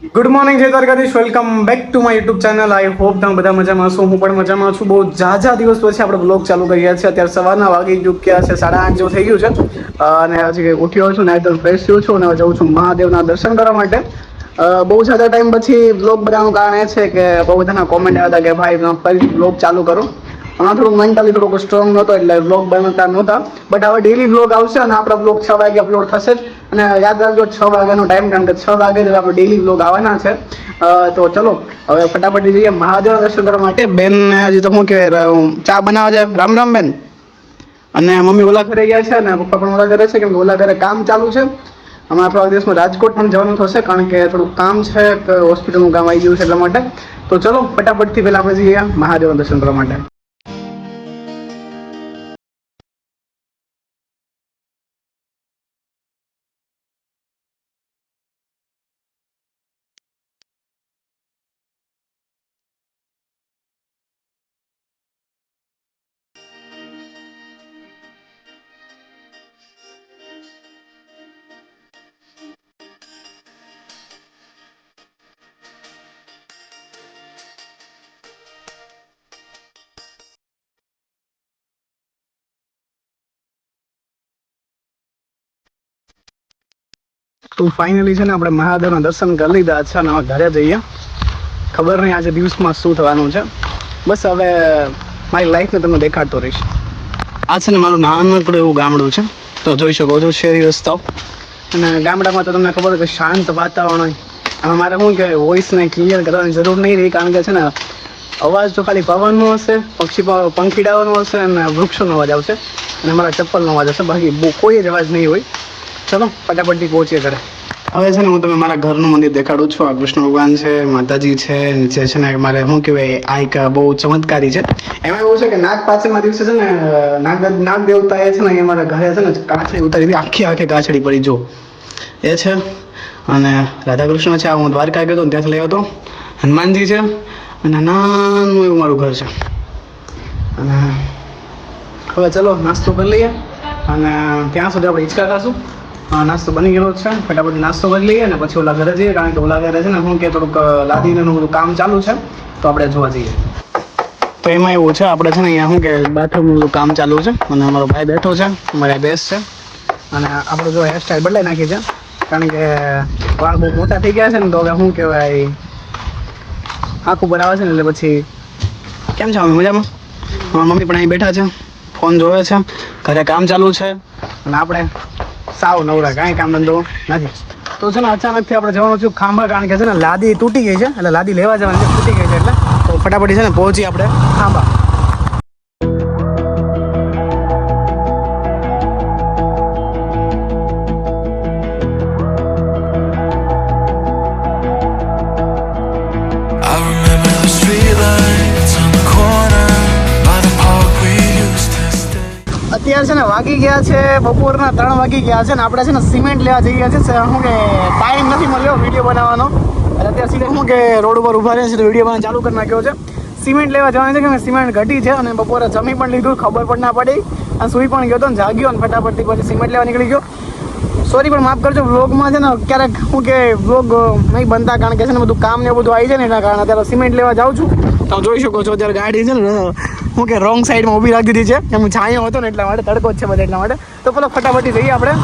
Good morning જય Dwarkadhish. Welcome back to my YouTube channel I hope તમે બધા મજામાં છો હું પણ મજામાં છું. બહુ ઝાઝા દિવસ પછી આપણે બ્લોગ ચાલુ કર્યા છે અત્યારે સવારના વાગી ચૂક્યા છે, સાડા આઠ જેવું થઈ ગયું છે. અને હજી ઉઠ્યો છું ને તો ફ્રેશ છું અને જાઉં છું મહાદેવના દર્શન કરવા માટે. બહુ ઝાઝા ટાઈમ પછી બ્લોગ બનાવવાનું કારણ એ છે કે બહુ બધાના કોમેન્ટ આવ્યા હતા કે ભાઈ, ફરી બ્લોગ ચાલુ કરો. હમણાં થોડુંક મેન્ટલી થોડુંક સ્ટ્રોંગ નહોતો એટલે બ્લોગ બનાવતા નહોતા. બટ હવે ડેલી બ્લોગ આવશે અને આપણા બ્લોગ છ વાગે અપલોડ થશે જ. અને યાદ રાખજો છ વાગ્યાનો ટાઈમ કારણ કે છ વાગે જ આપણે ડેલી બ્લોગ આવવાના છે. તો ચલો, હવે ફટાફટ જઈએ મહાદેવ દર્શન કરવા માટે. બેન, હજી તો શું કહેવાય ચા બનાવવા છે રામ રામ, બેન. અને મમ્મી ઓલા ઘરે ગયા છે અને પપ્પા પણ ઓલા ઘરે છે કેમ કે ઓલા ઘરે કામ ચાલુ છે. હમણાં આપણા દેશમાં રાજકોટ પણ જવાનું થશે કારણ કે થોડુંક કામ છે હોસ્પિટલનું કામ આવી ગયું છે એટલા માટે. તો ચલો, ફટાફટથી પહેલાં આપણે જઈએ મહાદેવના દર્શન કરવા માટે. તો ફાઇનલી છે ને આપણે મહાદેવના દર્શન કરી લીધા. છે અને હવે ઘરે જઈએ. ખબર નહીં આજે દિવસમાં શું થવાનું છે. બસ હવે મારી લાઈફને તમને દેખાડતો રહીશ. આ છે ને મારું નાનકડું એવું ગામડું છે. તો જોઈ શકો છો શેરી રસ્તાઓ અને ગામડામાં તો તમને ખબર કે શાંત વાતાવરણ હોય. આમાં મારે શું કહેવાય વોઇસને ક્લિયર કરવાની જરૂર નહીં રહી, કારણ કે છે ને અવાજ તો ખાલી પવનનો હશે, પક્ષી પંખીડાઓનો હશે અને વૃક્ષોનો અવાજ આવશે. અને મારા ચપ્પલનો અવાજ હશે બાકી બહુ કોઈ જ અવાજ નહીં હોય. ચલો, ફટાફટથી પહોંચીએ ઘરે. હવે છે ને, હું તમે મારા ઘરનું મંદિર દેખાડું છું. આ કૃષ્ણ ભગવાન છે, માતાજી છે, નીચે છે ને, મારે શું કહેવાય, આ એક બહુ ચમત્કારી છે. એમાં એવું છે કે નાગ પાછળના દિવસે છે ને, નાગ નાગ દેવતા એ છે ને, એ મારા ઘરે છે ને કાચડી ઉતારી આખી આખી કાચડી પડી, જો. એ છે. અને રાધાકૃષ્ણ છે હું દ્વારકા ગયો હતો ત્યાંથી લઈ હતો હનુમાનજી છે, અને નાનું એવું મારું ઘર છે. અને હવે ચલો, નાસ્તો કરી લઈએ. અને ત્યાં સુધી આપણે હિંચકા ખાશું. હા, નાસ્તો બની ગયેલો છે. ફટાફટ નાસ્તો કરી લઈએ ને પછી ઓલા ઘરે જઈએ, કારણ કે ઓલા ઘરે છે ને શું કે થોડુંક લાદીનું બધું કામ ચાલુ છે, તો આપણે જોવા જઈએ. તો એમાં એવું છે, આપણે છે ને અહીંયા શું કે બાથરૂમનું બધું કામ ચાલુ છે, અને અમારો ભાઈ બેઠો છે, અમારે બેસ છે, અને આપણે જો હેરસ્ટાઈલ બદલાઈ નાખી છે, કારણ કે વાળ બહુ મોટા થઈ ગયા છે ને, તો હવે શું કહેવાય, આખું આવે છે ને, એટલે પછી કેમ છે મમ્મી મજામાં? મારા મમ્મી પણ અહીં બેઠા છે, ફોન જોવે છે, ઘરે કામ ચાલુ છે, અને આપણે સાવ નવરા, કાંઈ કામ ધંધો નથી. તો છે ને અચાનકથી આપણે જવાનું છું ખાંભા, કારણ કે છે ને લાદી તૂટી ગઈ છે, એટલે લાદી લેવા જવાની છે, તૂટી ગઈ છે એટલે. તો ફટાફટ છે ને પહોંચી આપણે ખાંભા. અત્યારે છે ને વાગી ગયા છે, બપોરના ત્રણ વાગી ગયા છે ને આપણે છે ને સિમેન્ટ લેવા જઈ ગયા છે. શું કે ટાઈમ નથી મળ્યો વીડિયો બનાવવાનો. એટલે અત્યારે સીધા શું કે રોડ ઉપર ઊભા રહે છે વીડિયો બનાવવાનું ચાલુ કરી નાખ્યો છે. સિમેન્ટ લેવા જવાની છે કે સિમેન્ટ ઘટી છે અને બપોરે જમી પણ લીધું, ખબર પણ ના પડી. અને સૂઈ પણ ગયો હતો ને જાગ્યો અને ફટાફટથી પછી સિમેન્ટ લેવા નીકળી ગયો. સોરી પણ માફ કરજો વ્લોગમાં છે ને ક્યારેક હું કે વ્લોગ નહીં બનતા, કારણ કે છે ને બધું કામ ને બધું આવી જાય ને એના કારણે અત્યારે સિમેન્ટ લેવા જાઉં છું. તો જોઈ શકો છો, અત્યારે ગાડી છે ને શું કે રોંગ સાઈડમાં ઊભી રાખી દીધી છે. એમ છાંયો હતો ને એટલા માટે તડકો જ છે બધા એટલા માટે. તો પેલો ફટાફટી જઈએ આપણે.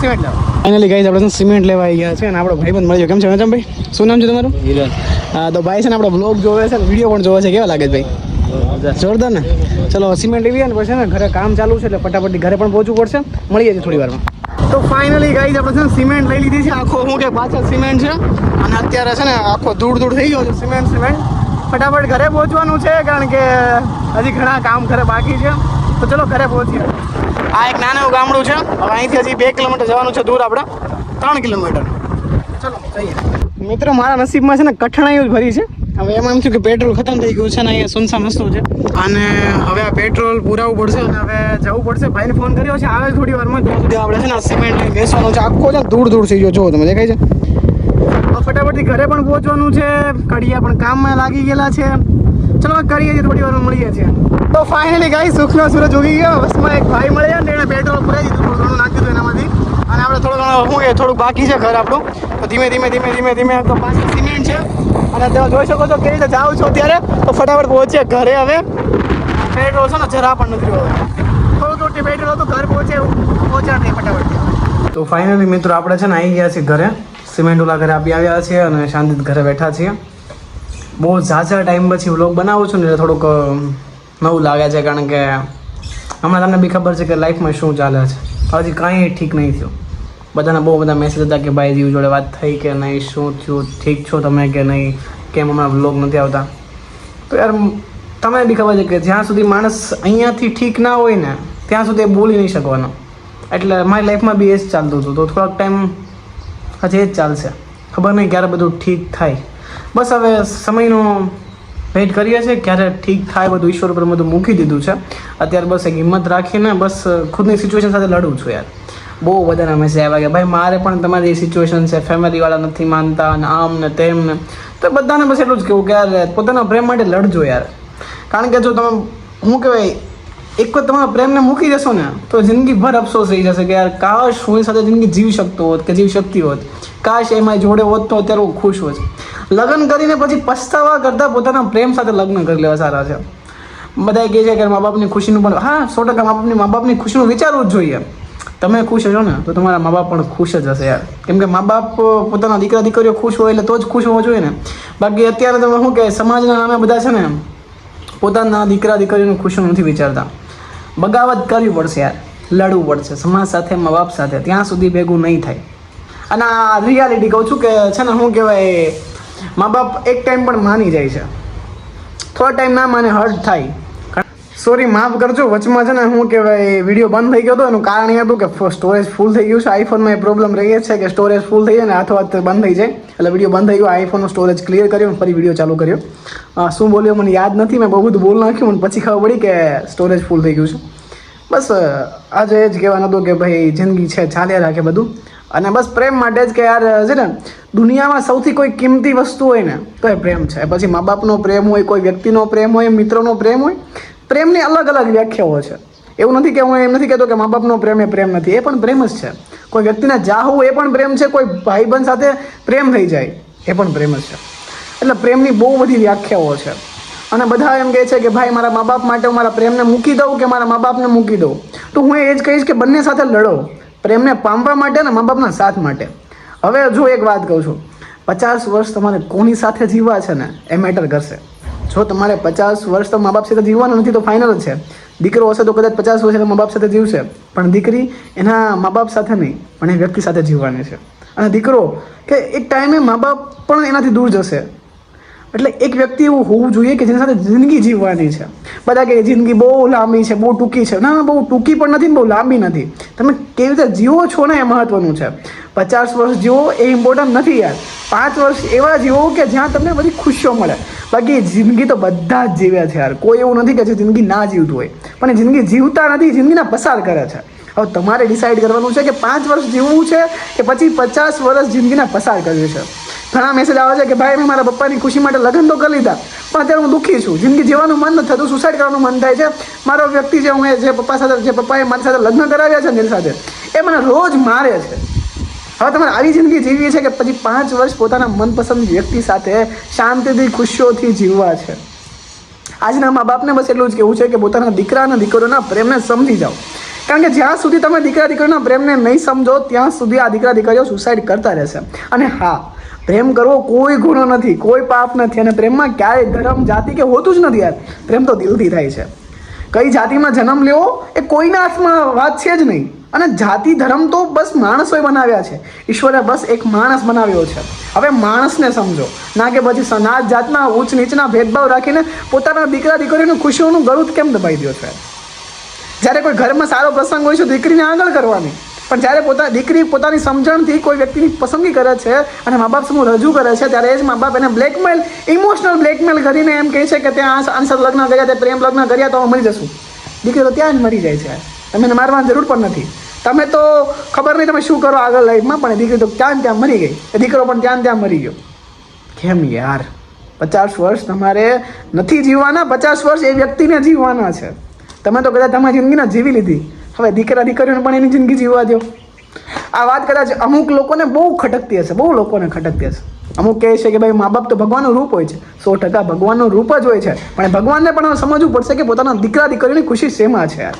સિમેન્ટ લેવા. ફાઇનલી ગાઈઝ આપણે સિમેન્ટ લેવા આવી ગયા છે અને આપણો ભાઈ પણ મળી ગયો. કેમ છે મેચમ ભાઈ શું નામ છે તમારું? હા તો ભાઈ છે ને આપણો બ્લોગ જોવે છે ને વીડિયો પણ જોવે છે. કેવા લાગે છે ભાઈ? જોરદાર ને? ચલો સિમેન્ટ લેવી ને પછી ને ઘરે કામ ચાલુ છે એટલે ફટાફટ ઘરે પણ પહોંચવું પડશે. મળીએ છીએ થોડી વારમાં. તો ફાઇનલી ગાઈઝ આપણે છે ને સિમેન્ટ લઈ લીધી છે. આખો હું કે પાછળ સિમેન્ટ છે. અને અત્યારે છે ને આખો દૂર દૂર થઈ ગયો છે. સિમેન્ટ સિમેન્ટ ફટાફટ ઘરે પહોંચવાનું છે, કારણ કે હજી ઘણા કામ ઘરે બાકી છે. તો ચલો ઘરે પહોંચીએ. આ એક નાનું ગામડું છે. હવે અહીંથી હજી બે કિલોમીટર જવાનું છે દૂર આપણે. ત્રણ કિલોમીટર. ચલો, જઈએ. મિત્રો, મારા નસીબમાં છે ને કઠણાઈઓ જ ભરી છે. હવે એમાં એમ થયું કે પેટ્રોલ ખતમ થઈ ગયું છે ને અહીંયા સુનસાન રસ્તો છે. અને હવે આ પેટ્રોલ પુરાવવું પડશે અને હવે જવું પડશે. ભાઈને ફોન કર્યો છે, આવે થોડી વારમાં. ત્યાં સુધી આપણે છે ને સિમેન્ટ બેસવાનું છે. આખો છે દૂર દૂર થઈ ગયો. જો તમે, દેખાય છે? ફટાફટથી ઘરે પણ પહોંચવાનું છે. કડિયા પણ કામમાં લાગી ગયેલા છે. ચલો કરીએ છીએ થોડી વાર મળીએ છીએ. તો ફાઇનલી ગાઈ સુખનો સૂરજ ઉગી ગયો. બસમાં એક ભાઈ મળ્યા ને એણે પેટ્રોલ પુરાઈ દીધું, થોડું ઘણું નાખી દીધું એનામાંથી. અને આપણે થોડું ઘણું, શું એ થોડુંક બાકી છે ઘર આપણું. તો ધીમે ધીમે ધીમે ધીમે ધીમે તો પાછળ સિમેન્ટ છે. અને તમે જોઈ શકો છો કેવી રીતે જાઉં છો અત્યારે. તો ફટાફટ પહોંચીએ ઘરે હવે. પેટ્રોલ છે ને, જરા પણ નથી રહ્યો થોડું થોડું પેટ્રોલ હતું, ઘર પહોંચે પહોંચ્યા નહીં ફટાફટ. તો ફાઇનલી મિત્રો, આપણે છે ને, આવી ગયા છીએ ઘરે. સિમેન્ટ ઓલા ઘરે આપી આવ્યા છીએ અને શાંતિત ઘરે બેઠા છીએ. બહુ ઝાઝા ટાઈમ પછી વ્લોગ બનાવું છું ને એટલે થોડુંક નવું લાગે છે કારણ કે હમણાં તમને બી ખબર છે કે લાઈફમાં શું ચાલે છે. હજી કાંઈ ઠીક નહીં થયું. બધાના બહુ બધા મેસેજ હતા કે ભાઈ જીવ જોડે વાત થઈ કે નહીં, શું થયું, ઠીક છો તમે કે નહીં, કેમ હમણાં વ્લોગ નથી આવતા. તો યાર તમને બી ખબર છે કે જ્યાં સુધી માણસ અહીંયાથી ઠીક ના હોય ને, ત્યાં સુધી બોલી નહીં શકવાનો. એટલે મારી લાઈફમાં બી એ જ ચાલતું હતું. તો થોડાક ટાઈમ હજી એ જ ચાલશે. ખબર નહીં ક્યારે બધું ઠીક થાય. બસ હવે સમયનો વેઇટ કરીએ છીએ, ક્યારે ઠીક થાય બધું ઈશ્વર ઉપર બધું મૂકી દીધું છે. અત્યારે બસ એક હિંમત રાખીને બસ ખુદની સિચ્યુએશન સાથે લડું છું યાર. બહુ બધાના મેસેજ આવ્યા કે ભાઈ મારે પણ તમારી સિચ્યુએશન છે ફેમિલીવાળા નથી માનતા અને આમ ને તેમ ને. તો બધાને બસ એટલું જ કહેવું કે યાર, પોતાના પ્રેમ માટે લડજો યાર. કારણ કે જો તમે, હું કહેવાય એક વાર તમારા પ્રેમને મૂકી જશો ને, તો જિંદગીભર અફસોસ રહી જશે કે યાર કાશ હું સાથે જિંદગી જીવી શકતો હોત કે જીવી શકતી હોત. કાશ એ જોડે હોત તો અત્યારે હું ખુશ હોત. લગ્ન કરીને પછી પસ્તાવા કરતાં પોતાના પ્રેમ સાથે લગ્ન કરી લેવા સારા છે. બધા કહે છે કે મા બાપની ખુશીનું પણ, હા, સો ટકા મા બાપની મા બાપની ખુશીનું વિચારવું જ જોઈએ. તમે ખુશ હશો ને, તો તમારા મા બાપ પણ ખુશ જ હશે યાર. કેમ કે મા બાપ પોતાના દીકરા દીકરીઓ ખુશ હોય એટલે તો જ ખુશ હોવો જોઈએ ને. બાકી અત્યારે તમે શું કે સમાજના નામે બધા છે ને, પોતાના દીકરા દીકરીઓને ખુશીનું નથી વિચારતા. બગાવત કરવી પડશે યાર. લડવું પડશે. સમાજ સાથે, મા બાપ સાથે. ત્યાં સુધી ભેગું નહીં થાય. અને આ રિયાલિટી કહું છું કે છે ને, શું કહેવાય, મા બાપ એક ટાઈમ પણ માની જાય છે. થોડા ટાઈમ ના માને, હર્ટ થાય. સોરી માફ કરજો, વચમાં છે ને શું કહેવાય, વીડિયો બંધ થઈ ગયો હતો. એનું કારણ એ હતું કે સ્ટોરેજ ફૂલ થઈ ગયું છે. આઈફોનમાં એ પ્રોબ્લેમ રહી જ છે કે સ્ટોરેજ ફૂલ થઈ જાય ને હાથો હાથ બંધ થઈ જાય. એટલે વીડિયો બંધ થઈ ગયો આઈફોનનું સ્ટોરેજ ક્લિયર કર્યો અને ફરી વીડિયો ચાલુ કર્યો. શું બોલ્યો મને યાદ નથી, મેં બહુ બધું બોલ નાખ્યું મને પછી ખબર પડી કે સ્ટોરેજ ફૂલ થઈ ગયું છે. બસ આજે એ જ કહેવાનું હતું કે ભાઈ, જિંદગી છે, ચાલ્યા રાખે બધું. અને બસ પ્રેમ માટે જ કે યાર છે ને, દુનિયામાં સૌથી કોઈ કિંમતી વસ્તુ હોય ને, તો એ પ્રેમ છે. પછી મા બાપનો પ્રેમ હોય, કોઈ વ્યક્તિનો પ્રેમ હોય, મિત્રનો પ્રેમ હોય પ્રેમની અલગ અલગ વ્યાખ્યાઓ છે. એવું નથી કે હું એમ નથી કહેતો કે મા બાપનો પ્રેમ એ પ્રેમ નથી, એ પણ પ્રેમ જ છે. કોઈ વ્યક્તિને ચાહવું એ પણ પ્રેમ છે, કોઈ ભાઈબંધ સાથે પ્રેમ થઈ જાય, એ પણ પ્રેમ જ છે. એટલે પ્રેમની બહુ બધી વ્યાખ્યાઓ છે. અને બધા એમ કહે છે કે ભાઈ, મારા મા બાપ માટે હું મારા પ્રેમને મૂકી દઉં કે મારા મા બાપને મૂકી દઉં? તો હું એ જ કહીશ કે બંને સાથે લડો. પ્રેમને પામવા માટે અને મા બાપના સાથ માટે. હવે જો એક વાત કહું છું. પચાસ વર્ષ તમારે કોની સાથે જીવવા છે ને? એ મેટર કરશે. જો તમારે પચાસ વર્ષ તો મા બાપ સાથે જીવવાનું નથી, તો ફાઇનલ છે. દીકરો હશે તો કદાચ પચાસ વર્ષ મા બાપ સાથે જીવશે. પણ દીકરી એના મા બાપ સાથે નહીં, પણ એ વ્યક્તિ સાથે જીવવાની છે. અને દીકરો કે એક ટાઈમે મા બાપ પણ એનાથી દૂર જશે. એટલે એક વ્યક્તિ એવું હોવું જોઈએ કે જેની સાથે જિંદગી જીવવાની છે. બધા કે જિંદગી બહુ લાંબી છે, બહુ ટૂંકી છે. ના બહુ ટૂંકી પણ નથી બહુ લાંબી નથી. તમે કેવી રીતે જીવો છો ને એ મહત્વનું છે. પચાસ વર્ષ જીવો એ ઇમ્પોર્ટન્ટ નથી યાર. પાંચ વર્ષ એવા જીવો કે જ્યાં તમને બધી ખુશીઓ મળે. બાકી જિંદગી તો બધા જ જીવ્યા છે યાર. કોઈ એવું નથી કે જે જિંદગી ના જીવતું હોય. પણ જિંદગી જીવતા નથી, જિંદગીના પસાર કરે છે. હવે તમારે ડિસાઈડ કરવાનું છે કે પાંચ વર્ષ જીવવું છે કે પછી પચાસ વર્ષ જિંદગીના પસાર કરવી છે. ઘણા મેસેજ આવે છે કે ભાઈ મેં મારા પપ્પાની ખુશી માટે લગ્ન તો કરી લીધા, પણ અત્યારે હું દુઃખી છું. જિંદગી જીવવાનું મન નથી થતું સુસાઇડ કરવાનું મન થાય છે. મારો વ્યક્તિ જે હું જે પપ્પા સાથે, જે પપ્પાએ મારી સાથે લગ્ન કરાવ્યા છે ને સાથે, એ મને રોજ મારે છે. હવે તમારે આવી જિંદગી જીવી છે કે પછી પાંચ વર્ષ પોતાના મનપસંદ વ્યક્તિ સાથે શાંતિથી, ખુશીઓથી જીવવા છે? આજના મા બાપને બસ એટલું જ કહેવું છે કે પોતાના દીકરા અને દીકરીઓના પ્રેમને સમજી જાઓ. કારણ કે જ્યાં સુધી તમે દીકરા દીકરીના પ્રેમને નહીં સમજો, ત્યાં સુધી આ દીકરા દીકરીઓ સુસાઇડ કરતા રહેશે. અને હા, પ્રેમ કરવો કોઈ ગુનો નથી, કોઈ પાપ નથી અને પ્રેમમાં ક્યારેય ધર્મ, જાતિ કે હોતું જ નથી યાર. પ્રેમ તો દિલથી થાય છે. કઈ જાતિમાં જન્મ લેવો એ કોઈના હાથમાં વાત છે જ નહીં. અને જાતિ ધર્મ તો બસ માણસોએ બનાવ્યા છે. ઈશ્વરે બસ એક માણસ બનાવ્યો છે. હવે માણસને સમજો. ના કે પછી સનાજ જાતના ઉચ્ચ નીચના ભેદભાવ રાખીને પોતાના દીકરા દીકરીનું ખુશીઓનું ગળું કેમ દબાઈ દો છે? જ્યારે કોઈ ઘરમાં સારો પ્રસંગ હોય છે દીકરીને આગળ કરવાની. પણ જ્યારે પોતા, દીકરી પોતાની સમજણથી કોઈ વ્યક્તિની પસંદગી કરે છે અને મા બાપ સમૂહ રજૂ કરે છે, ત્યારે એ જ મા બાપ એને બ્લેકમેલ ઇમોશનલ બ્લેકમેલ કરીને એમ કહે છે કે ત્યાં આન્સર લગ્ન કર્યા, તે પ્રેમ લગ્ન કર્યા તો મરી જશું. દીકરી તો ત્યાં જ મરી જાય છે. તમે એને મારવાની જરૂર પણ નથી. તમે તો ખબર નહીં તમે શું કરો આગળ લાઈફમાં પણ દીકરી તો ત્યાં ત્યાં મરી ગઈ. દીકરો પણ ત્યાં ત્યાં મરી ગયો. કેમ યાર? પચાસ વર્ષ તમારે નથી જીવવાના, પચાસ વર્ષ એ વ્યક્તિને જીવવાના છે. તમે તો કદાચ તમારી જિંદગીના જીવી લીધી. હવે દીકરા દીકરીઓને પણ એની જિંદગી જીવવા દો આ વાત કદાચ અમુક લોકોને બહુ ખટકતી હશે, બહુ લોકોને ખટકતી હશે. અમુક કહે છે કે ભાઈ મા બાપ તો ભગવાનનું રૂપ હોય છે. સો ટકા ભગવાનનું રૂપ જ હોય છે. પણ ભગવાનને પણ સમજવું પડશે કે પોતાના દીકરા દીકરીની ખુશી શેમાં છે યાર?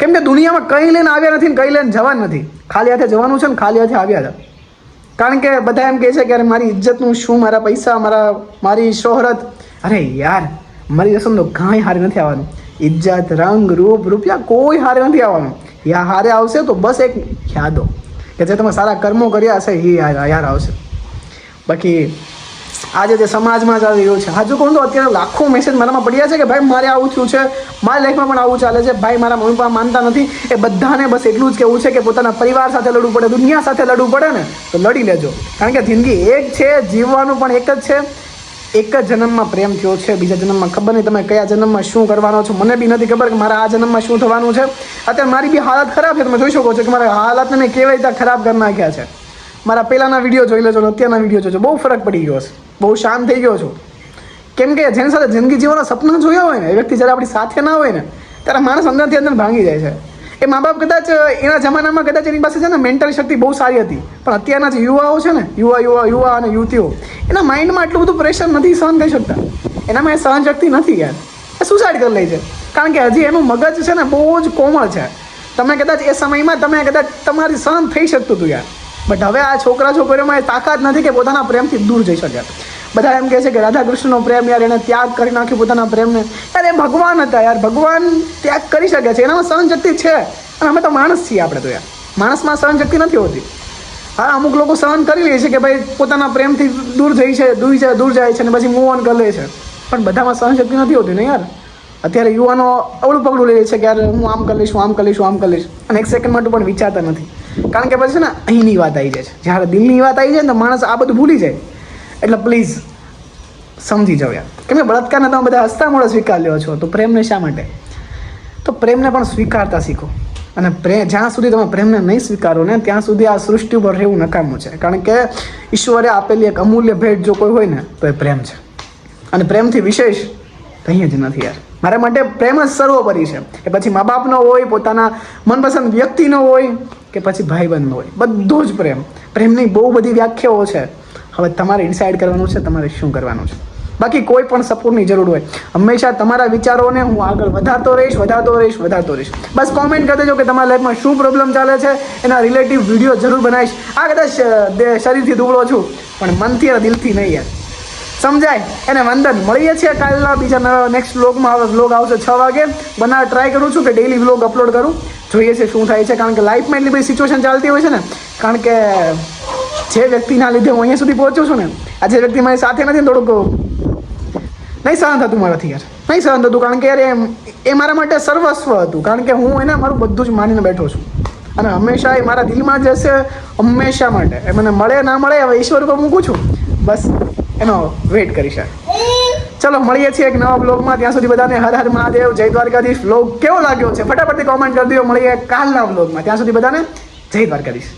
કેમ કે દુનિયામાં કંઈ લઈને આવ્યા નથી ને કંઈ લઈને જવા નથી. ખાલી હાથે જવાનું છે ને ખાલી હાથે આવ્યા હતા કારણ કે બધા એમ કહે છે કે અરે મારી ઇજ્જતનું શું, મારા પૈસા, મારા, મારી શોહરત? અરે યાર, મારી રસમ તો કાંઈ હારે નથી આવવાનું. ઇજ્જત, રંગ, રૂપ, રૂપિયા કોઈ હારે નથી આવવાનું. યા હારે આવશે તો બસ એક યાદો કે જે તમે સારા કર્મો કર્યા હશે, એ યાર આવશે. બાકી આજે જે સમાજમાં ચાલી રહ્યું છે. હજુ કહું તો અત્યારે લાખો મેસેજ મારામાં પડ્યા છે કે ભાઈ, મારે આવું થયું છે. મારી લાઈફમાં પણ આવું ચાલે છે. ભાઈ, મારા મમ્મી પપ્પા માનતા નથી. એ બધાને બસ એટલું જ કહેવું છે કે પોતાના પરિવાર સાથે લડવું પડે, દુનિયા સાથે લડવું પડે ને, તો લડી લેજો. કારણ કે જિંદગી એક છે, જીવવાનું પણ એક જ છે. એક જ જન્મમાં પ્રેમ થયો છે, બીજા જન્મમાં ખબર નહીં તમે કયા જન્મમાં શું કરવાનો છો. મને બી નથી ખબર કે મારા આ જન્મમાં શું થવાનું છે. અત્યારે મારી બી હાલત ખરાબ છે, તમે જોઈ શકો છો કે મારા હાલતને મેં કેવી રીતે ખરાબ કરી નાખ્યા છે. મારા પહેલાંના વીડિયો જોઈ લેજો ને અત્યારના વીડિયો જોજો. બહુ ફરક પડી ગયો છે બહુ શાંત થઈ ગયો છું. કેમ કે જેની સાથે જિંદગી જીવવાના સપના જોયા હોય ને, એ વ્યક્તિ જ્યારે આપણી સાથે ના હોય ને, ત્યારે માણસ અંદરથી અંદર ભાંગી જાય છે. એ મા બાપ કદાચ એના જમાનામાં કદાચ એની પાસે છે ને મેન્ટલ શક્તિ બહુ સારી હતી. પણ અત્યારના જે યુવાઓ છે ને, યુવા યુવા યુવા અને યુવતીઓ, એના માઇન્ડમાં આટલું બધું પ્રેશર નથી સહન કરી શકતા. એનામાં એ સહન શક્તિ નથી યાર. એ સુસાઇડ કરી લે છે. કારણ કે હજી એનું મગજ છે ને, બહુ જ કોમળ છે. તમે કદાચ એ સમયમાં, તમે કદાચ તમારી સહન થઈ શકતું હતું યાર. બટ હવે આ છોકરા છોકરીઓમાં એ તાકાત નથી કે પોતાના પ્રેમથી દૂર જઈ શકે. બધા એમ કહે છે કે રાધા કૃષ્ણનો પ્રેમ યાર એને ત્યાગ કરી નાખ્યો પોતાના પ્રેમને. યાર એ ભગવાન હતા યાર, ભગવાન ત્યાગ કરી શકે છે, એનામાં સહનશક્તિ છે. અને અમે તો માણસ છીએ આપણે તો યાર. માણસમાં સહનશક્તિ નથી હોતી. હા, અમુક લોકો સહન કરી લે છે કે ભાઈ પોતાના પ્રેમથી દૂર જઈ છે, દૂર જાય દૂર જાય છે અને પછી મૂવ ઓન કરી લે છે. પણ બધામાં સહનશક્તિ નથી હોતી ને યાર. અત્યારે યુવાનો અવળું પગલું લે છે કે યાર હું આમ કરી લઈશ આમ કરી લઈશ આમ કરી લઈશ. અને એક સેકન્ડ માટે પણ વિચારતા નથી. કારણ કે પછી છે ને અહીંની વાત આવી જાય છે. જ્યારે દિલની વાત આવી જાય ને તો માણસ આ બધું ભૂલી જાય. એટલે પ્લીઝ સમજી જાઓ યાર. કેમ કે બળાત્કારને તમે બધા હસતા મોડે સ્વીકાર લ્યો છો. તો પ્રેમને શા માટે? તો પ્રેમને પણ સ્વીકારતા શીખો. અને પ્રેમ જ્યાં સુધી તમે પ્રેમને નહીં સ્વીકારો ને, ત્યાં સુધી આ સૃષ્ટિ ઉપર રહેવું નકામું છે. કારણ કે ઈશ્વરે આપેલી એક અમૂલ્ય ભેટ જો કોઈ હોય ને, તો એ પ્રેમ છે. અને પ્રેમથી વિશેષ કંઈ જ નથી યાર. મારા માટે પ્રેમ જ સર્વોપરી છે. એ પછી મા બાપનો હોય, પોતાના મનપસંદ વ્યક્તિનો હોય, કે પછી ભાઈબંધનો હોય. બધો જ પ્રેમ. પ્રેમની બહુ બધી વ્યાખ્યાઓ છે. હવે તમારે ડિસાઈડ કરવાનું છે, તમારે શું કરવાનું છે. બાકી કોઈ પણ સપોર્ટની જરૂર હોય. હંમેશા તમારા વિચારોને હું આગળ વધારતો રહીશ વધારતો રહીશ વધારતો રહીશ. બસ કોમેન્ટ કરી દેજો કે તમારા લાઈફમાં શું પ્રોબ્લેમ ચાલે છે. એના રિલેટિવ વીડિયો જરૂર બનાવીશ. આ કદાચ શરીરથી દુબળો છું, પણ મનથી અને દિલથી નહીં યાર. સમજાય? એને વંદન મળીએ છીએ કાલના બીજા નવા નેક્સ્ટ વ્લોગમાં હવે વ્લોગ આવશે છ વાગે. બનાવવા ટ્રાય કરું છું કે ડેઈલી વ્લોગ અપલોડ કરું. જોઈએ છે શું થાય છે, કારણ કે લાઈફમાં એટલી બધી સિચ્યુએશન ચાલતી હોય છે ને, કારણ કે જે વ્યક્તિના લીધે હું અહીંયા સુધી પહોંચ્યો છું ને, આ જે વ્યક્તિ મારી સાથે નથી થોડુંક નહીં સહન થતું મારાથી યાર. નહીં સહન થતું, કારણ કે યાર એમ, એ મારા માટે સર્વસ્વ હતું. કારણ કે હું એને મારું બધું જ માનીને બેઠો છું. અને હંમેશા એ મારા દિલમાં જ હશે હંમેશા માટે. એ મને મળે, ના મળે હવે ઈશ્વર પર મૂકું છું. બસ. એનો વેઇટ કરી શકે. ચલો, મળીએ છીએ એક નવા બ્લોગમાં ત્યાં સુધી બધાને હર હર મહાદેવ. જય દ્વારકાધીશ. બ્લોગ કેવો લાગ્યો છે? ફટાફટથી કોમેન્ટ કરી દો મળીએ કાલના બ્લોગમાં ત્યાં સુધી બધાને જય દ્વારકાધીશ.